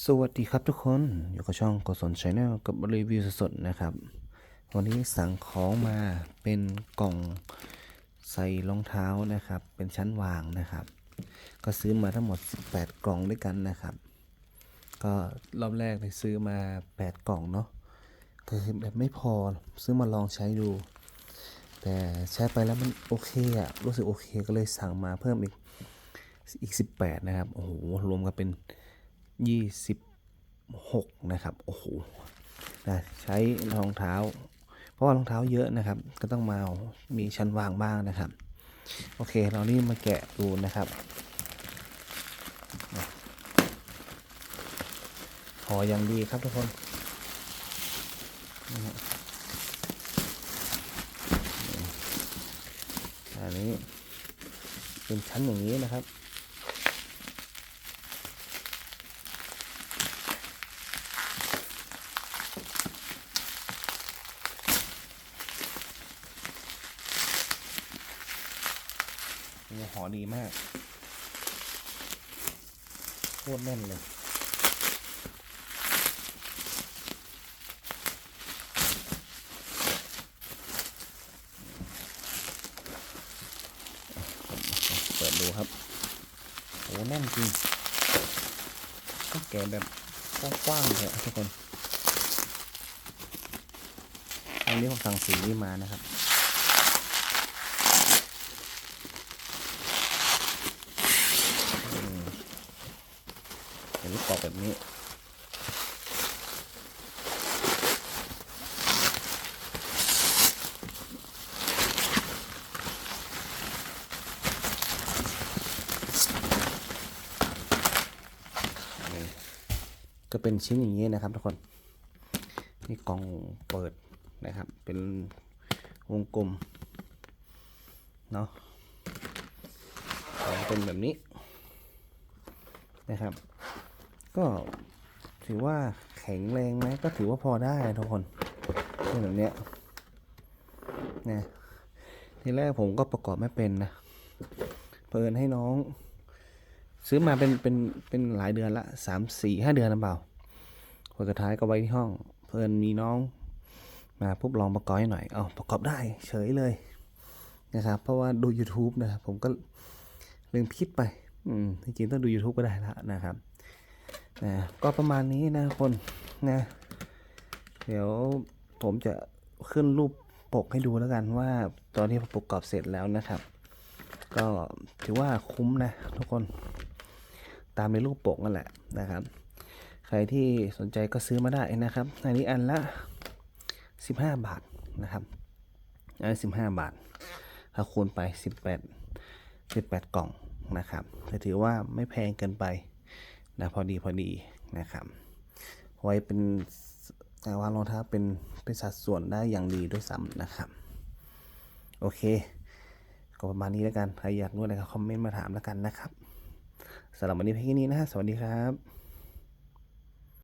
สวัสดีครับทุกคนอยู่กับช่องกศลชาแนลกับรีวิวสดๆนะครับ วันนี้สั่งของมาเป็นกล่องใส่รองเท้านะครับ เป็นชั้นวางนะครับ ก็ซื้อมาทั้งหมด 18 กล่องด้วยกันนะครับ ก็รอบแรกเลยซื้อมา 8 กล่องเนาะก็คือแบบไม่พอซื้อมาลองใช้ดู แต่ใช้ไปแล้วมันโอเคอะรู้สึกโอเคก็เลยสั่งมาเพิ่มอีกอีก 18 นะครับโอ้โหรวมกันเป็น 26 นะครับ โอ้โหนะใช้รองเท้า เพราะว่ารองเท้าเยอะนะครับ ก็ต้องมามีชั้นวางบ้างนะครับ โอเค เรานี่มาแกะดูนะครับนะพออย่างดีครับทุกคนอันนี้เป็นชั้นอย่างนี้นะครับ เนี่ยหอดีมากโคตรแน่นเลยเปิดดูครับโอ้แน่นจริงต้องแกะแบบกว้างๆเลยทุกคนอันนี้ผมสั่งสีนี้มานะครับ เป็นลูกกอกแบบนี้ ก็เป็นชิ้นอย่างนี้นะครับทุกคน นี่กล่องเปิดนะครับ เป็นวงกลม เนาะเป็นแบบนี้นะครับ ก็ถือว่าแข็งแรงไหมก็ถือว่าพอได้ทุกคนเป็นแบบเนี้ยนะทีแรกผมก็ประกอบไม่เป็นนะเพลินให้น้อง ซื้อมาเป็นเป็นเป็นหลายเดือนละสามสี่ห้าเดือนนะเปล่าคนสุดท้ายก็ไว้ที่ห้อง เพลินมีน้อง มาปุ๊บลองประกอบให้หน่อยเอประกอบได้เฉยเลยนะครับ เพราะว่าดู YouTube นะครับผมก็ลืมคิดไป อืมจริงๆต้องดู YouTube ก็ได้ล้วนะครับ นะก็ประมาณนี้นะคนนะ เดี๋ยวผมจะขึ้นรูปปกให้ดูแล้วกันว่าตอนที่ผมประกอบเสร็จแล้วนะครับ ก็ถือว่าคุ้มนะ ทุกคนตามในรูปปกนั่นแหละนะครับ ใครที่สนใจก็ซื้อมาได้นะครับ อันนี้อันละ 15 บาทนะครับอันละ15 บาทถ้าคูณไป 18 18 กล่องนะครับแต่ถือว่าไม่แพงเกินไป นะพอดีพอดีนะครับไว้เป็นวารองเท้าเป็นเป็นสัดส่วนได้อย่างดีด้วยซ้ำนะครับ โอเค ก็ประมาณนี้แล้วกัน ใครอยากรู้อะไรก็คอมเมนต์มาถามแล้วกันนะครับสำหรับวันนี้เพียงแค่นี้นะฮะสวัสดีครับ